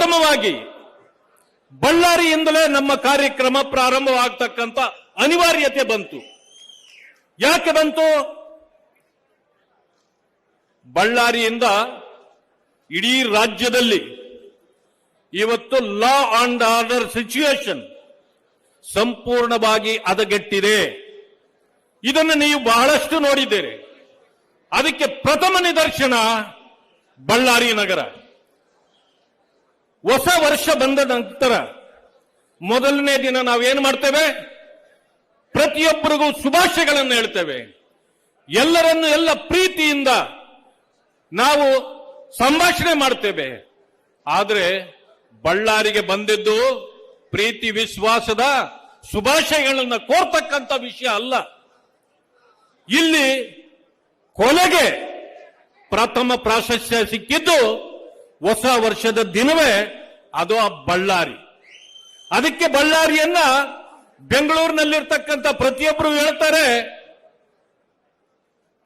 ಪ್ರಥಮವಾಗಿ ಬಳ್ಳಾರಿಯಿಂದಲೇ ನಮ್ಮ ಕಾರ್ಯಕ್ರಮ ಪ್ರಾರಂಭವಾಗತಕ್ಕಂತ ಅನಿವಾರ್ಯತೆ ಬಂತು. ಯಾಕೆ ಬಂತು? ಬಳ್ಳಾರಿಯಿಂದ ಇಡೀ ರಾಜ್ಯದಲ್ಲಿ ಇವತ್ತು ಲಾ ಅಂಡ್ ಆರ್ಡರ್ ಸಿಚುಯೇಷನ್ ಸಂಪೂರ್ಣವಾಗಿ ಹದಗೆಟ್ಟಿದೆ. ಇದನ್ನು ನೀವು ಬಹಳಷ್ಟು ನೋಡಿದ್ದೀರಿ. ಅದಕ್ಕೆ ಪ್ರಥಮ ನಿದರ್ಶನ ಬಳ್ಳಾರಿ ನಗರ. ಹೊಸ ವರ್ಷ ಬಂದ ನಂತರ ಮೊದಲನೇ ದಿನ ನಾವೇನು ಮಾಡ್ತೇವೆ? ಪ್ರತಿಯೊಬ್ಬರಿಗೂ ಶುಭಾಶಯಗಳನ್ನು ಹೇಳ್ತೇವೆ. ಎಲ್ಲರನ್ನು ಎಲ್ಲ ಪ್ರೀತಿಯಿಂದ ನಾವು ಸಂಭಾಷಣೆ ಮಾಡ್ತೇವೆ. ಆದರೆ ಬಳ್ಳಾರಿಗೆ ಬಂದಿದ್ದು ಪ್ರೀತಿ ವಿಶ್ವಾಸದ ಶುಭಾಶಯಗಳನ್ನು ಕೋರ್ತಕ್ಕಂಥ ವಿಷಯ ಅಲ್ಲ. ಇಲ್ಲಿ ಕೊಲೆಗೆ ಪ್ರಥಮ ಪ್ರಾಶಸ್ತ್ಯ ಸಿಕ್ಕಿದ್ದು ಹೊಸ ವರ್ಷದ ದಿನವೇ ಅದು ಆ ಬಳ್ಳಾರಿ. ಅದಕ್ಕೆ ಬಳ್ಳಾರಿಯನ್ನ ಬೆಂಗಳೂರಿನಲ್ಲಿರ್ತಕ್ಕಂಥ ಪ್ರತಿಯೊಬ್ಬರು ಹೇಳ್ತಾರೆ,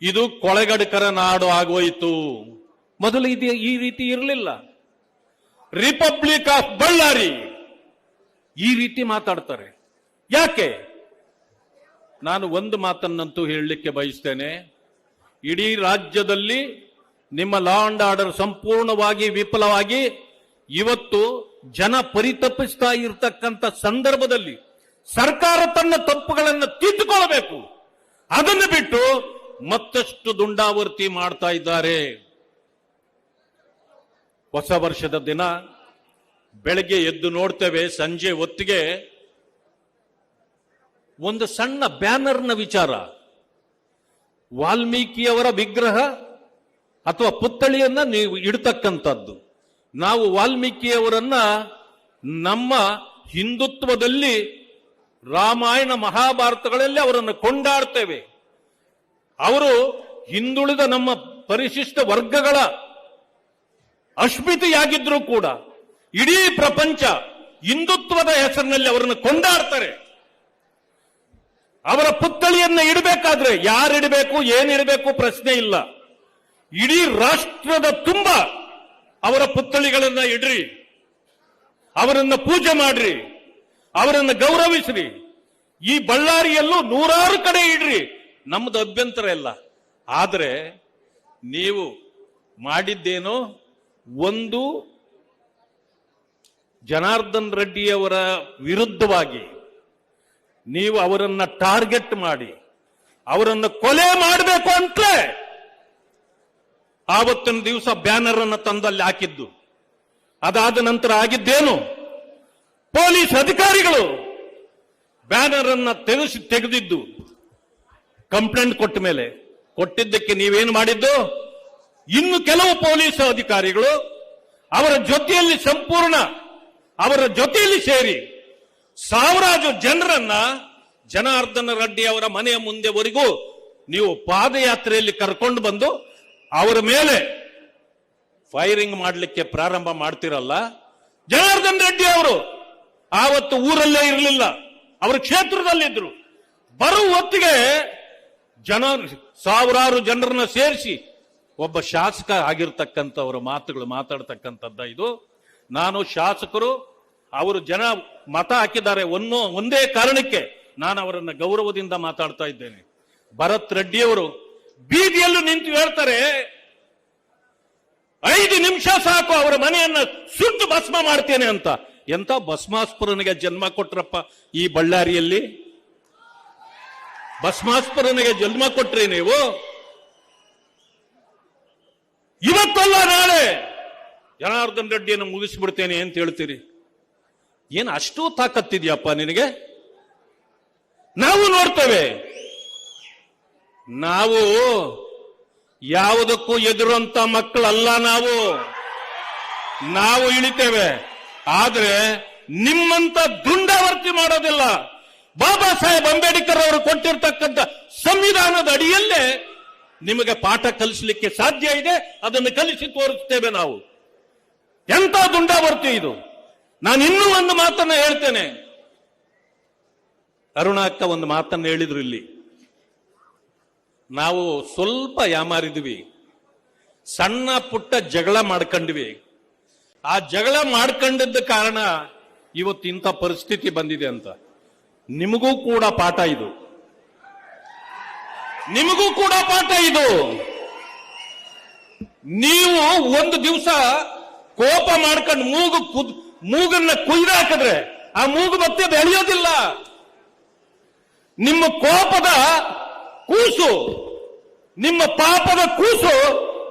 ಇದು ಕೊಳೆಗಡಕರ ನಾಡು ಆಗೋಯಿತು. ಮೊದಲು ಇದು ಈ ರೀತಿ ಇರಲಿಲ್ಲ. ರಿಪಬ್ಲಿಕ್ ಆಫ್ ಬಳ್ಳಾರಿ ಈ ರೀತಿ ಮಾತಾಡ್ತಾರೆ. ಯಾಕೆ? ನಾನು ಒಂದು ಮಾತನ್ನಂತೂ ಹೇಳಲಿಕ್ಕೆ ಬಯಸ್ತೇನೆ. ಇಡೀ ರಾಜ್ಯದಲ್ಲಿ ನಿಮ್ಮ ಲಾ ಅಂಡ್ ಆರ್ಡರ್ ಸಂಪೂರ್ಣವಾಗಿ ವಿಫಲವಾಗಿ ಇವತ್ತು ಜನ ಪರಿತಪಿಸ್ತಾ ಇರತಕ್ಕಂಥ ಸಂದರ್ಭದಲ್ಲಿ ಸರ್ಕಾರ ತನ್ನ ತಪ್ಪುಗಳನ್ನು ತಿದ್ದುಕೊಳ್ಳಬೇಕು ಅದನ್ನು ಬಿಟ್ಟು ಮತ್ತಷ್ಟು ದುಂಡಾವರ್ತಿ ಮಾಡ್ತಾ ಇದ್ದಾರೆ. ಹೊಸ ವರ್ಷದ ದಿನ ಬೆಳಗ್ಗೆ ಎದ್ದು ನೋಡ್ತೇವೆ, ಸಂಜೆ ಹೊತ್ತಿಗೆ ಒಂದು ಸಣ್ಣ ಬ್ಯಾನರ್ನ ವಿಚಾರ. ವಾಲ್ಮೀಕಿಯವರ ವಿಗ್ರಹ ಅಥವಾ ಪುತ್ಥಳಿಯನ್ನ ನೀವು ಇಡ್ತಕ್ಕಂಥದ್ದು. ನಾವು ವಾಲ್ಮೀಕಿಯವರನ್ನ ನಮ್ಮ ಹಿಂದುತ್ವದಲ್ಲಿ ರಾಮಾಯಣ ಮಹಾಭಾರತಗಳಲ್ಲಿ ಅವರನ್ನು ಕೊಂಡಾಡ್ತೇವೆ. ಅವರು ಹಿಂದುಳಿದ ನಮ್ಮ ಪರಿಶಿಷ್ಟ ವರ್ಗಗಳ ಅಶ್ಮಿತಿಯಾಗಿದ್ರು ಕೂಡ ಇಡೀ ಪ್ರಪಂಚ ಹಿಂದುತ್ವದ ಹೆಸರಿನಲ್ಲಿ ಅವರನ್ನು ಕೊಂಡಾಡ್ತಾರೆ. ಅವರ ಪುತ್ಥಳಿಯನ್ನ ಇಡಬೇಕಾದ್ರೆ ಯಾರಿಡಬೇಕು, ಏನಿಡಬೇಕು ಪ್ರಶ್ನೆ ಇಲ್ಲ. ಇಡೀ ರಾಷ್ಟ್ರದ ತುಂಬ ಅವರ ಪುತ್ಥಳಿಗಳನ್ನ ಇಡ್ರಿ, ಅವರನ್ನ ಪೂಜೆ ಮಾಡ್ರಿ, ಅವರನ್ನ ಗೌರವಿಸ್ರಿ. ಈ ಬಳ್ಳಾರಿಯಲ್ಲೂ ನೂರಾರು ಕಡೆ ಇಡ್ರಿ. ನಮ್ದು ಅಭ್ಯಂತರ ಇಲ್ಲ. ಆದರೆ ನೀವು ಮಾಡಿದ್ದೇನೋ ಒಂದು ಜನಾರ್ದನ್ ರೆಡ್ಡಿಯವರ ವಿರುದ್ಧವಾಗಿ ನೀವು ಅವರನ್ನ ಟಾರ್ಗೆಟ್ ಮಾಡಿ, ಅವರನ್ನು ಕೊಲೆ ಮಾಡಬೇಕು ಅಂತಲೇ ಆವತ್ತಿನ ದಿವಸ ಬ್ಯಾನರ್ ಅನ್ನು ತಂದಲ್ಲಿ ಹಾಕಿದ್ದು. ಅದಾದ ನಂತರ ಆಗಿದ್ದೇನು? ಪೊಲೀಸ್ ಅಧಿಕಾರಿಗಳು ಬ್ಯಾನರ್ ಅನ್ನ ತೆಗೆಸಿ ತೆಗೆದಿದ್ದು. ಕಂಪ್ಲೇಂಟ್ ಕೊಟ್ಟ ಮೇಲೆ. ಕೊಟ್ಟಿದ್ದಕ್ಕೆ ನೀವೇನು ಮಾಡಿದ್ದು? ಇನ್ನು ಕೆಲವು ಪೊಲೀಸ್ ಅಧಿಕಾರಿಗಳು ಅವರ ಜೊತೆಯಲ್ಲಿ ಸಂಪೂರ್ಣ, ಅವರ ಜೊತೆಯಲ್ಲಿ ಸೇರಿ ಸಾವಿರಾರು ಜನರನ್ನ ಜನಾರ್ದನ ರೆಡ್ಡಿ ಅವರ ಮನೆಯ ಮುಂದೆವರೆಗೂ ನೀವು ಪಾದಯಾತ್ರೆಯಲ್ಲಿ ಕರ್ಕೊಂಡು ಬಂದು ಅವರ ಮೇಲೆ ಫೈರಿಂಗ್ ಮಾಡಲಿಕ್ಕೆ ಪ್ರಾರಂಭ ಮಾಡ್ತಿರಲ್ಲ? ಜನಾರ್ದನ್ ರೆಡ್ಡಿ ಅವರು ಆವತ್ತು ಊರಲ್ಲೇ ಇರಲಿಲ್ಲ. ಅವರ ಕ್ಷೇತ್ರದಲ್ಲಿದ್ರು. ಬರುವ ಹೊತ್ತಿಗೆ ಜನ, ಸಾವಿರಾರು ಜನರನ್ನ ಸೇರಿಸಿ ಒಬ್ಬ ಶಾಸಕ ಆಗಿರ್ತಕ್ಕಂಥವರ ಮಾತುಗಳು ಮಾತಾಡ್ತಕ್ಕಂಥದ್ದ ಇದು. ನಾನು ಶಾಸಕರು, ಅವರು ಜನ ಮತ ಹಾಕಿದ್ದಾರೆ ಒಂದೇ ಕಾರಣಕ್ಕೆ ನಾನು ಅವರನ್ನ ಗೌರವದಿಂದ ಮಾತಾಡ್ತಾ ಇದ್ದೇನೆ. ಭರತ್ ರೆಡ್ಡಿಯವರು ಬೀದಿಯಲ್ಲೂ ನಿಂತು ಹೇಳ್ತಾರೆ, ಐದು ನಿಮಿಷ ಸಾಕು, ಅವರ ಮನೆಯನ್ನ ಸುಟ್ಟು ಭಸ್ಮ ಮಾಡ್ತೇನೆ ಅಂತ. ಎಂತ ಭಸ್ಮಾಸ್ಪುರನಿಗೆ ಜನ್ಮ ಕೊಟ್ರಪ್ಪ ಈ ಬಳ್ಳಾರಿಯಲ್ಲಿ? ಭಸ್ಮಾಸ್ಪುರನಿಗೆ ಜನ್ಮ ಕೊಟ್ರಿ ನೀವು? ಇವತ್ತಲ್ಲ ನಾಳೆ! ಜನಾರ್ದನ್ ರೆಡ್ಡಿಯನ್ನು ಮುಗಿಸ್ಬಿಡ್ತೇನೆ ಅಂತ ಹೇಳ್ತೀರಿ. ಏನು ಅಷ್ಟು ತಾಕತ್ತಿದ್ಯಪ್ಪ ನಿನಗೆ? ನಾವು ನೋಡ್ತೇವೆ. ನಾವು ಯಾವುದಕ್ಕೂ ಎದುರಂತ ಮಕ್ಕಳಲ್ಲ ನಾವು. ನಾವು ಇಳಿತೇವೆ. ಆದ್ರೆ ನಿಮ್ಮಂತ ದುಂಡಾವರ್ತಿ ಮಾಡೋದಿಲ್ಲ. ಬಾಬಾ ಸಾಹೇಬ್ ಅಂಬೇಡ್ಕರ್ ಅವರು ಕೊಟ್ಟಿರ್ತಕ್ಕಂಥ ಸಂವಿಧಾನದ ಅಡಿಯಲ್ಲೇ ನಿಮಗೆ ಪಾಠ ಕಲಿಸಲಿಕ್ಕೆ ಸಾಧ್ಯ ಇದೆ. ಅದನ್ನು ಕಲಿಸಿ ತೋರಿಸ್ತೇವೆ ನಾವು. ಎಂತ ದುಂಡಾವರ್ತಿ ಇದು? ನಾನು ಇನ್ನೂ ಒಂದು ಮಾತನ್ನ ಹೇಳ್ತೇನೆ. ಅರುಣಾಕ್ಕ ಒಂದು ಮಾತನ್ನ ಹೇಳಿದ್ರು ಇಲ್ಲಿ. ನಾವು ಸ್ವಲ್ಪ ಯಾಮಾರಿದ್ವಿ. ಸಣ್ಣ ಪುಟ್ಟ ಜಗಳ ಮಾಡ್ಕೊಂಡ್ವಿ. ಆ ಜಗಳ ಮಾಡ್ಕೊಂಡಿದ್ದ ಕಾರಣ ಇವತ್ತು ಇಂಥ ಪರಿಸ್ಥಿತಿ ಬಂದಿದೆ ಅಂತ. ನಿಮಗೂ ಕೂಡ ಪಾಠ ಇದು. ನಿಮಗೂ ಕೂಡ ಪಾಠ ಇದು. ನೀವು ಒಂದು ದಿವಸ ಕೋಪ ಮಾಡ್ಕೊಂಡು ಮೂಗು ಕುದ್, ಮೂಗನ್ನ ಕುಯ್ದು ಹಾಕಿದ್ರೆ ಆ ಮೂಗು ಮತ್ತೆ ಬೆಳೆಯೋದಿಲ್ಲ. ನಿಮ್ಮ ಕೋಪದ ಕೂಸು. ನಿಮ್ಮ ಪಾಪದ ಕೂಸು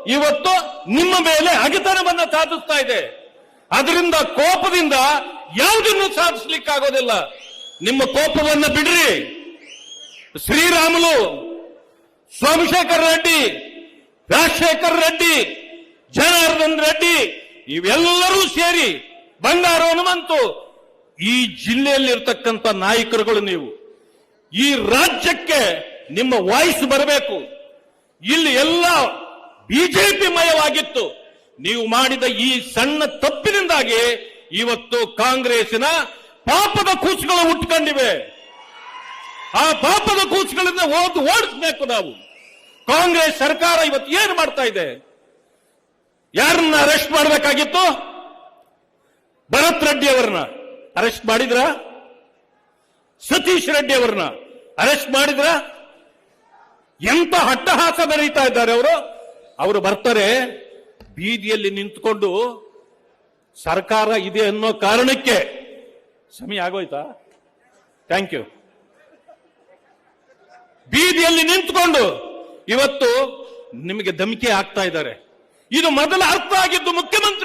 ಇವತ್ತು ನಿಮ್ಮ ಮೇಲೆ ಅಗಿತನವನ್ನ ಸಾಧಿಸ್ತಾ ಇದೆ. ಅದರಿಂದ ಕೋಪದಿಂದ ಯಾವುದನ್ನು ಸಾಧಿಸ್ಲಿಕ್ಕಾಗೋದಿಲ್ಲ. ನಿಮ್ಮ ಕೋಪವನ್ನ ಬಿಡ್ರಿ. ಶ್ರೀರಾಮುಲು, ಸೋಮಶೇಖರ್ ರೆಡ್ಡಿ, ರಾಜಶೇಖರ್ ರೆಡ್ಡಿ, ಜನಾರ್ದನ್ ರೆಡ್ಡಿ, ಇವೆಲ್ಲರೂ ಸೇರಿ ಬಂಗಾರ ಹನುಮಂತು ಈ ಜಿಲ್ಲೆಯಲ್ಲಿರ್ತಕ್ಕಂಥ ನಾಯಕರುಗಳು ನೀವು. ಈ ರಾಜ್ಯಕ್ಕೆ ನಿಮ್ಮ ವಾಯ್ಸ್ ಬರಬೇಕು. ಇಲ್ಲಿ ಎಲ್ಲ ಬಿಜೆಪಿ ಮಯವಾಗಿತ್ತು. ನೀವು ಮಾಡಿದ ಈ ಸಣ್ಣ ತಪ್ಪಿನಿಂದಾಗಿ ಇವತ್ತು ಕಾಂಗ್ರೆಸ್ನ ಪಾಪದ ಕೂಸುಗಳು ಹುಟ್ಕೊಂಡಿವೆ ಆ ಪಾಪದ ಕೂಸುಗಳನ್ನ ಓದ್ ಓಡಿಸ್ಬೇಕು ನಾವು. ಕಾಂಗ್ರೆಸ್ ಸರ್ಕಾರ ಇವತ್ತು ಏನು ಮಾಡ್ತಾ ಇದೆ? ಯಾರನ್ನ ಅರೆಸ್ಟ್ ಮಾಡಬೇಕಾಗಿತ್ತು? ಭರತ್ ರೆಡ್ಡಿ ಅವರನ್ನ. ಅರೆಸ್ಟ್ ಮಾಡಿದ್ರ? ಸತೀಶ್ ರೆಡ್ಡಿ ಅವರನ್ನ. ಅರೆಸ್ಟ್ ಮಾಡಿದ್ರ? ಎಂತ ಹಟ್ಟಹಾಸ ಮೆರೀತಾ ಇದ್ದಾರೆ ಅವರು? ಅವರು ಬರ್ತಾರೆ, ಬೀದಿಯಲ್ಲಿ ನಿಂತ್ಕೊಂಡು ಸರ್ಕಾರ ಇದೆ ಅನ್ನೋ ಕಾರಣಕ್ಕೆ. ಸಮಯ ಆಗೋಯ್ತಾ? ಥ್ಯಾಂಕ್ ಯು ಬೀದಿಯಲ್ಲಿ ನಿಂತ್ಕೊಂಡು ಇವತ್ತು ನಿಮಗೆ ಧಮಕಿ ಆಗ್ತಾ ಇದ್ದಾರೆ. ಇದು ಮೊದಲ ಅರ್ಥ ಆಗಿದ್ದು ಮುಖ್ಯಮಂತ್ರಿ